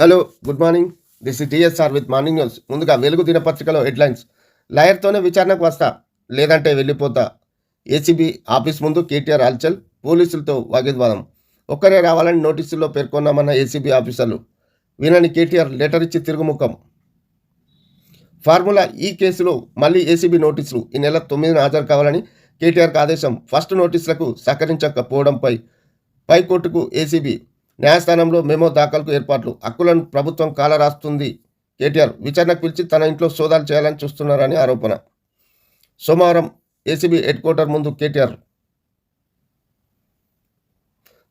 Hello good morning this is TSR with morning news ముందుగా వెలుగు దినపత్రికలో headlines లాయర్తోనే విచారణకు వస్తా లేదంటే వెళ్ళిపోతా. ఏసీబీ ఆఫీస్ ముందు కేటీఆర్ హల్చల్ పోలీసులతో వాగ్వివాదం. ఒక్కరే రావాలని నోటీసుల్లో పేర్కొన్నామన్న ఏసీబీ ఆఫీసర్లు. వినని కేటీఆర్ లెటర్ ఇచ్చి తిరుగుముఖం. ఫార్ములా ఈ కేసులో మళ్ళీ ఏసీబీ నోటీసులు. ఈ నెల తొమ్మిదిన హాజరు కావాలని కేటీఆర్కు ఆదేశం. ఫస్ట్ నోటీసులకు సహకరించకపోవడంపై పైకోర్టుకు ఏసీబీ న్యాయస్థానంలో మెమో దాఖలకు ఏర్పాట్లు. హక్కులను ప్రభుత్వం కాలరాస్తుంది. కేటీఆర్ విచారణకు పిలిచి తన ఇంట్లో సోదాలు చేయాలని చూస్తున్నారని ఆరోపణ. సోమవారం ఏసీబీ హెడ్ క్వార్టర్ ముందు కేటీఆర్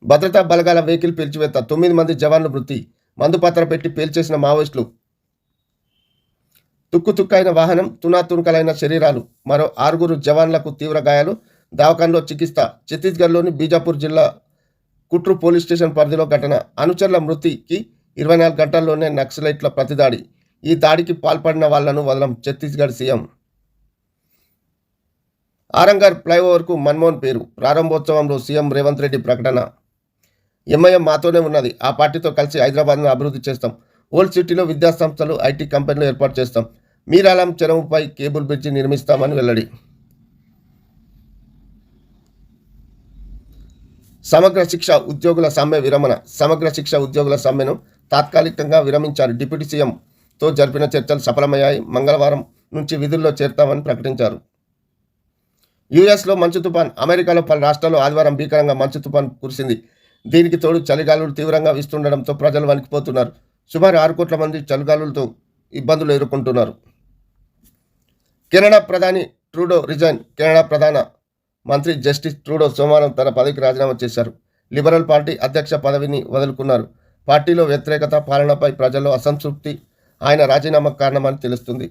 భద్రతా బలగాల వెహికల్ పేల్చివేత. తొమ్మిది మంది జవాన్లు మృతి. మందుపాత్ర పెట్టి పేల్చేసిన మావోయిస్టులు. తుక్కు తుక్కైన వాహనం తునాతునకలైన శరీరాలు. మరో ఆరుగురు జవాన్లకు తీవ్ర గాయాలు. దావకాన్లో చికిత్స. ఛత్తీస్గఢ్లోని బీజాపూర్ జిల్లా కుట్రు పోలీస్ స్టేషన్ పరిధిలో ఘటన. అనుచరుల మృతికి ఇరవై నాలుగు గంటల్లోనే నక్సలైట్ల ప్రతిదాడి. ఈ దాడికి పాల్పడిన వాళ్ళను వదలం ఛత్తీస్గఢ్ సీఎం. ఆరంగర్ ఫ్లైఓవర్కు మన్మోహన్ పేరు. ప్రారంభోత్సవంలో సీఎం రేవంత్ రెడ్డి ప్రకటన. ఎంఐఎం మాతోనే ఉన్నది. ఆ పార్టీతో కలిసి హైదరాబాద్ను అభివృద్ధి చేస్తాం. ఓల్డ్ సిటీలో విద్యాసంస్థలు ఐటీ కంపెనీలు ఏర్పాటు చేస్తాం. మీరాలం చెరువుపై కేబుల్ బ్రిడ్జి నిర్మిస్తామని వెల్లడి. సమగ్ర శిక్ష ఉద్యోగుల సమ్మె విరమణ. సమగ్ర శిక్ష ఉద్యోగుల సమ్మెను తాత్కాలికంగా విరమించారు. డిప్యూటీ సీఎంతో జరిపిన చర్చలు సఫలమయ్యాయి. మంగళవారం నుంచి విధుల్లో చేరుతామని ప్రకటించారు. యుఎస్లో మంచు తుఫాన్ అమెరికాలో పలు రాష్ట్రాల్లో ఆదివారం భీకరంగా మంచు తుఫాన్ కురిసింది. దీనికి తోడు చలిగాలులు తీవ్రంగా వీస్తుండడంతో ప్రజలు వణికిపోతున్నారు. సుమారు ఆరు కోట్ల మంది చలిగాలులతో ఇబ్బందులు ఎదుర్కొంటున్నారు. కెనడా ప్రధాని Trudeau resign Canada Pradhan Mantri justice Trudeau సోమవారం తన పదవికి రాజీనామా చేశారు. లిబరల్ పార్టీ అధ్యక్ష పదవిని వదులుకున్నారు. పార్టీలో వ్యతిరేకత పాలనపై ప్రజల్లో అసంతృప్తి ఆయన రాజీనామా కారణమని తెలుస్తుంది.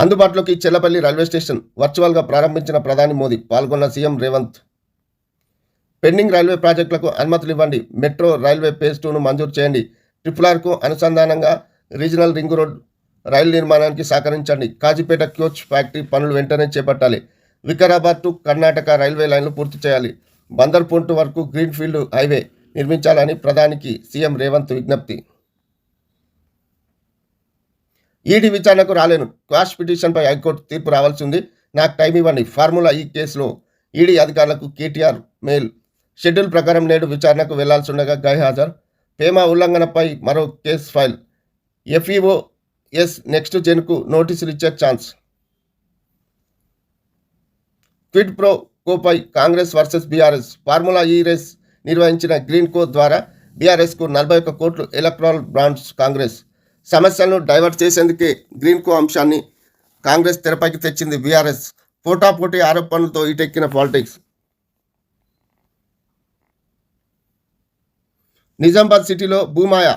అందుబాటులోకి చెల్లపల్లి రైల్వే స్టేషన్ వర్చువల్గా ప్రారంభించిన ప్రధాని మోదీ పాల్గొన్న సీఎం రేవంత్. పెండింగ్ రైల్వే ప్రాజెక్టులకు అనుమతులు ఇవ్వండి. మెట్రో రైల్వే ఫేజ్ టూను మంజూరు చేయండి. ట్రిపుల్ ఆర్కు అనుసంధానంగా రీజనల్ రింగ్ రోడ్ రైలు నిర్మాణానికి సహకరించండి. కాజీపేట కోచ్ ఫ్యాక్టరీ పనులు వెంటనే చేపట్టాలి. వికారాబాద్ టు కర్ణాటక రైల్వే లైన్లు పూర్తి చేయాలి. బందర్ పోర్టు వరకు గ్రీన్ఫీల్డ్ హైవే నిర్మించాలని ప్రధానికి సీఎం రేవంత్ విజ్ఞప్తి. ఈడీ విచారణకు రాలేను. క్వాష్ పిటిషన్పై హైకోర్టు తీర్పు రావాల్సి ఉంది. నాకు టైం ఇవ్వండి. ఫార్ములా ఈ కేసులో ఈడీ అధికారులకు కేటీఆర్ మెయిల్. షెడ్యూల్ ప్రకారం నేడు విచారణకు వెళ్ళాల్సి ఉండగా గైహాజర్ పేమా ఉల్లంఘనపై మరో case file. FEO S next జెన్కు నోటీసులు ఇచ్చే chance quid pro కోపై Congress versus BRS formula E race నిర్వహించిన గ్రీన్ కో ద్వారా బీఆర్ఎస్కు నలభై ఒక్క కోట్లు ఎలక్ట్రాల్ బ్రాండ్స్ కాంగ్రెస్ సమస్యలను డైవర్ట్ చేసేందుకే గ్రీన్ కో అంశాన్ని కాంగ్రెస్ తెరపైకి తెచ్చింది బీఆర్ఎస్ పోటాపోటీ ఆరోపణలతో ఇటెక్కిన పాలిటిక్స్ నిజామాబాద్ సిటీలో భూమాయ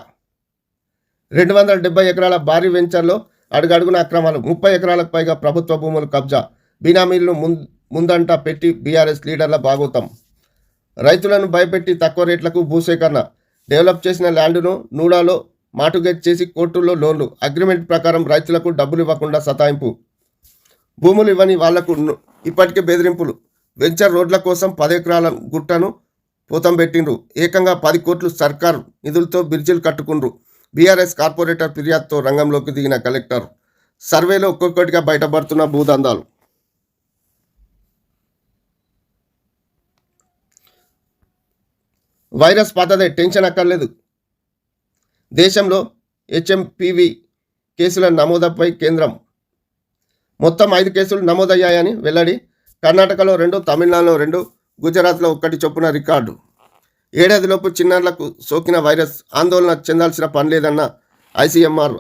రెండు వందల డెబ్బై ఎకరాల భారీ వెంచర్లో అడుగడుగున అక్రమాలు ముప్పై ఎకరాలకు పైగా ప్రభుత్వ భూములు కబ్జా బినామీలను ముం- ముందంట పెట్టి బీఆర్ఎస్ లీడర్ల భాగోతం రైతులను భయపెట్టి తక్కువ రేట్లకు భూసేకరణ డెవలప్ చేసిన ల్యాండ్ను నూడాలో మాటుగేట్ చేసి కోర్టుల్లో లోన్లు అగ్రిమెంట్ ప్రకారం రైతులకు డబ్బులు ఇవ్వకుండా సతాయింపు. భూములు ఇవ్వని వాళ్ళకు ఇప్పటికే బెదిరింపులు. వెంచర్ రోడ్ల కోసం పదెకరాల గుట్టను పూతం పెట్టిండ్రు ఏకంగా పది కోట్లు సర్కార్ నిధులతో బ్రిడ్జిలు కట్టుకుండ్రు. బీఆర్ఎస్ కార్పొరేటర్ ఫిర్యాదుతో రంగంలోకి దిగిన కలెక్టర్ సర్వేలో ఒక్కొక్కటిగా బయటపడుతున్న భూదందాలు. వైరస్ పాతదే టెన్షన్ అక్కర్లేదు. దేశంలో హెచ్ఎంపివి కేసుల నమోదుపై కేంద్రం. మొత్తం ఐదు కేసులు నమోదయ్యాయని వెల్లడి కర్ణాటకలో రెండు తమిళనాడులో రెండు గుజరాత్లో ఒక్కటి చొప్పున రికార్డు. ఏడాదిలోపు చిన్నారులకు సోకిన వైరస్ ఆందోళన చెందాల్సిన పనిలేదన్న ఐసీఎంఆర్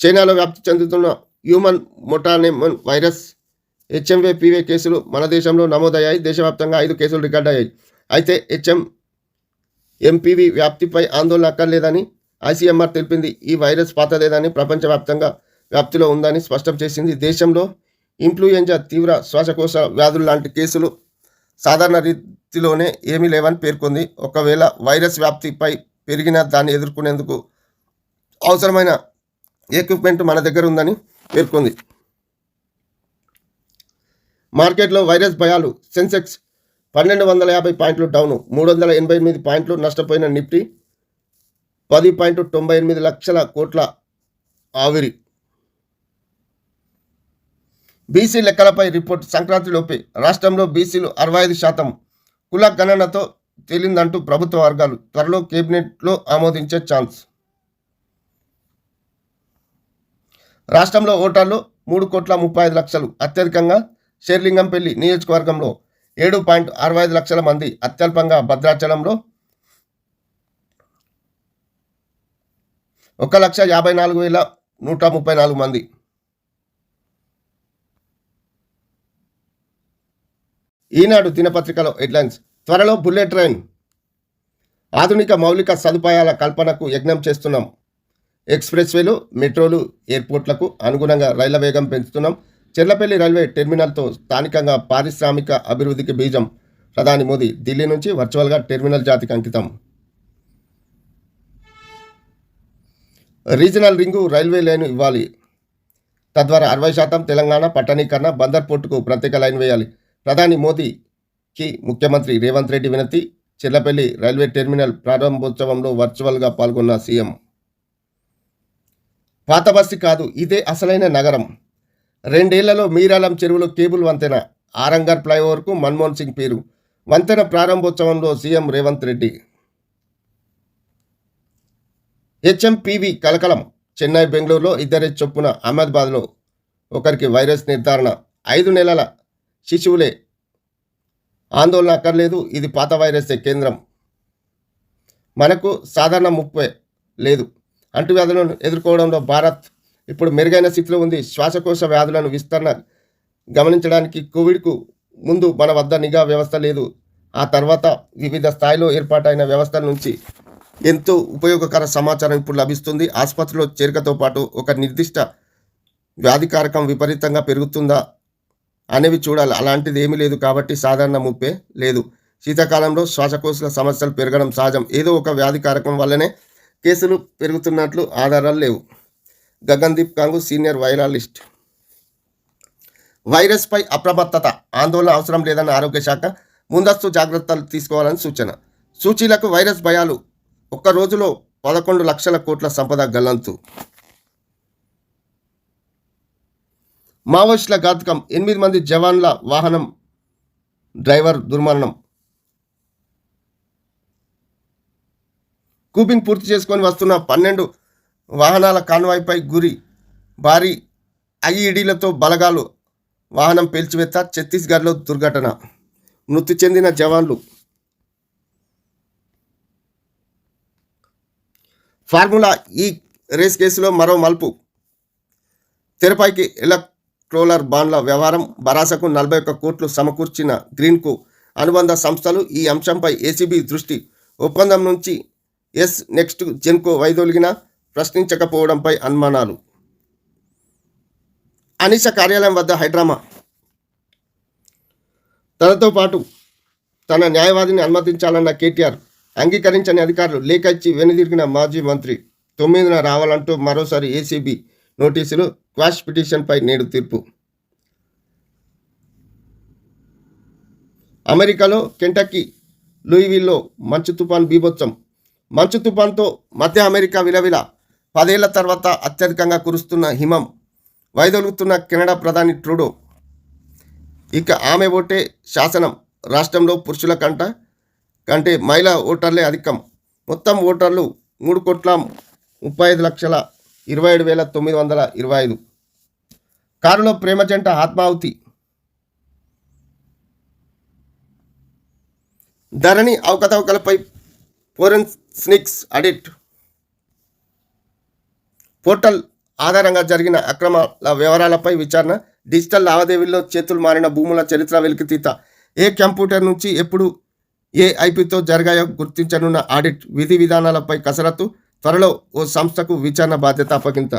చైనాలో వ్యాప్తి చెందుతున్న హ్యూమన్ మొటానెమన్ వైరస్ హెచ్ఎంవే పీవే కేసులు మన దేశంలో నమోదయ్యాయి. దేశవ్యాప్తంగా ఐదు కేసులు రికార్డ్ అయ్యాయి. అయితే హెచ్ఎం ఎంపీవీ వ్యాప్తిపై ఆందోళన అక్కర్లేదని ఐసీఎంఆర్ తెలిపింది. ఈ వైరస్ పాతలేదని ప్రపంచవ్యాప్తంగా వ్యాప్తిలో ఉందని స్పష్టం చేసింది. దేశంలో ఇన్ఫ్లుయెంజా తీవ్ర శ్వాసకోశ వ్యాధులు లాంటి కేసులు సాధారణ రీతిలోనే ఏమీ లేవని పేర్కొంది. ఒకవేళ వైరస్ వ్యాప్తిపై పెరిగిన దాన్ని ఎదుర్కొనేందుకు అవసరమైన ఎక్విప్మెంట్ మన దగ్గర ఉందని పేర్కొంది. మార్కెట్లో వైరస్ భయాలు. సెన్సెక్స్ పన్నెండు వందల యాభై పాయింట్లు డౌను. మూడు వందల ఎనభై ఎనిమిది పాయింట్లు నష్టపోయిన నిఫ్టీ. పది పాయింట్ తొంభై ఎనిమిది లక్షల కోట్ల ఆవిరి. బీసీ లెక్కలపై రిపోర్ట్ సంక్రాంతిలోపే రాష్ట్రంలో బీసీలు అరవై ఐదు శాతం కుల గణనతో తేలిందంటూ ప్రభుత్వ వర్గాలు త్వరలో కేబినెట్లో ఆమోదించే ఛాన్స్. రాష్ట్రంలో ఓటర్లు మూడు కోట్ల ముప్పై ఐదు లక్షలు. అత్యధికంగా షేర్లింగంపల్లి నియోజకవర్గంలో ఏడు పాయింట్ అరవై ఐదు లక్షల మంది అత్యల్పంగా భద్రాచలంలో ఒక లక్ష యాభై నాలుగు వేల నూట ముప్పై నాలుగు మంది. ఈనాడు దినపత్రికలో హెడ్లైన్స్ త్వరలో బుల్లెట్ ట్రైన్. ఆధునిక మౌలిక సదుపాయాల కల్పనకు యజ్ఞం చేస్తున్నాం. ఎక్స్ప్రెస్ వేలు మెట్రోలు ఎయిర్పోర్ట్లకు అనుగుణంగా రైళ్ళ వేగం పెంచుతున్నాం. చెర్లపల్లి రైల్వే టెర్మినల్తో స్థానికంగా పారిశ్రామిక అభివృద్ధికి బీజం. ప్రధాని మోదీ ఢిల్లీ నుంచి వర్చువల్గా టెర్మినల్ జాతికి అంకితం. రీజనల్ రింగు రైల్వే లైన్ ఇవ్వాలి. తద్వారా అరవై శాతం తెలంగాణ పట్టణీకరణ బందర్ పోర్టుకు ప్రత్యేక లైన్ వేయాలి. ప్రధాని మోదీకి ముఖ్యమంత్రి రేవంత్ రెడ్డి వినతి చిల్లపల్లి రైల్వే టెర్మినల్ ప్రారంభోత్సవంలో వర్చువల్గా పాల్గొన్న సీఎం. పాత కాదు ఇదే అసలైన నగరం. రెండేళ్ళలో మీరాలం చెరువులో కేబుల్ వంతెన ఆరంగర్ ఫ్లైఓవర్కు మన్మోహన్ సింగ్ పేరు వంతెన ప్రారంభోత్సవంలో సీఎం రేవంత్ రెడ్డి. హెచ్ఎంపీవి కలకలం చెన్నై బెంగళూరులో ఇద్దరి చొప్పున అహ్మదాబాద్లో ఒకరికి వైరస్ నిర్ధారణ ఐదు నెలల శిశువులే. ఆందోళన అక్కర్లేదు ఇది పాత వైరసే కేంద్రం. మనకు సాధారణ ముప్పే లేదు. అంటువ్యాధులను ఎదుర్కోవడంలో భారత్ ఇప్పుడు మెరుగైన స్థితిలో ఉంది. శ్వాసకోశ వ్యాధులను విస్తరణ గమనించడానికి కోవిడ్కు ముందు మన వద్ద నిఘా వ్యవస్థ లేదు. ఆ తర్వాత వివిధ స్థాయిలో ఏర్పాటైన వ్యవస్థల నుంచి ఎంతో ఉపయోగకర సమాచారం ఇప్పుడు లభిస్తుంది. ఆసుపత్రిలో చేరికతో పాటు ఒక నిర్దిష్ట వ్యాధికారకం విపరీతంగా పెరుగుతుందా అనేవి చూడాలి. అలాంటిది ఏమీ లేదు కాబట్టి సాధారణ ముప్పే లేదు. శీతాకాలంలో శ్వాసకోశ సమస్యలు పెరగడం సహజం. ఏదో ఒక వ్యాధి కారకం వల్లనే కేసులు పెరుగుతున్నట్లు ఆధారాలు లేవు. Gagandeep Kang senior virologist. వైరస్పై అప్రమత్తత. ఆందోళన అవసరం లేదన్న ఆరోగ్య శాఖ ముందస్తు జాగ్రత్తలు తీసుకోవాలని సూచన. సూచీలకు వైరస్ భయాలు. ఒక్క రోజులో పదకొండు లక్షల కోట్ల సంపద గల్లంతు. మావోయిస్టుల ఘాతకం ఎనిమిది మంది జవాన్ల వాహనం డ్రైవర్ దుర్మరణం. కూపింగ్ పూర్తి చేసుకొని వస్తున్న పన్నెండు వాహనాల కాన్వాయ్పై గురి భారీ ఐఈడీలతో బలగాలు వాహనం పేల్చివేత ఛత్తీస్గఢ్లో దుర్ఘటన. మృతి చెందిన జవాన్లు. ఫార్ములా ఈ రేస్ కేసులో మరో మలుపు. తెరపైకి ట్రోలర్ బాండ్ల వ్యవహారం బరాసకు నలభై ఒక్క కోట్లు సమకూర్చిన గ్రీన్కు అనుబంధ సంస్థలు ఈ అంశంపై ఏసీబీ దృష్టి. ఒప్పందం నుంచి ఎస్ నెక్స్ట్ జెన్కో వైదొలిగిన ప్రశ్నించకపోవడంపై అనుమానాలు. అనిష కార్యాలయం వద్ద హైడ్రామా. తనతో పాటు తన న్యాయవాదిని అనుమతించాలన్న కేటీఆర్ అంగీకరించని అధికారులు లేఖ ఇచ్చి వెనుదిరిగిన మాజీ మంత్రి తొమ్మిదిన రావాలంటూ మరోసారి ఏసీబీ నోటీసులు క్వాష్ పిటిషన్పై నేడు తీర్పు. అమెరికాలో కెంటక్కీ లూయివిల్లో మంచు తుఫాన్ బీభత్సం. మంచు తుఫాన్తో మధ్య అమెరికా విలవిల. పదేళ్ళ తర్వాత అత్యధికంగా కురుస్తున్న హిమం. వైదొలుగుతున్న కెనడా ప్రధాని ట్రూడో. ఇక ఆమె ఓటే శాసనం. రాష్ట్రంలో పురుషుల కంట కంటే మహిళా ఓటర్లే అధికం. మొత్తం ఓటర్లు మూడు కోట్ల ముప్పై ఐదు లక్షల ఇరవై ఏడు వేల తొమ్మిది వందల ఇరవై ఐదు. కారులో ప్రేమ జంట ఆత్మాహుతి. ధరణి అవకతవకలపై ఫోరెన్సిక్స్ అడిట్ పోర్టల్ ఆధారంగా జరిగిన అక్రమాల వివరాలపై విచారణ. డిజిటల్ లావాదేవీల్లో చేతులు మారిన భూముల చరిత్ర వెలికితీత ఏ కంప్యూటర్ నుంచి ఎప్పుడు ఏ జరిగాయో గుర్తించనున్న ఆడిట్. విధి విధానాలపై కసరత్తు. త్వరలో ఓ సంస్థకు విచారణ బాధ్యత అప్పగింత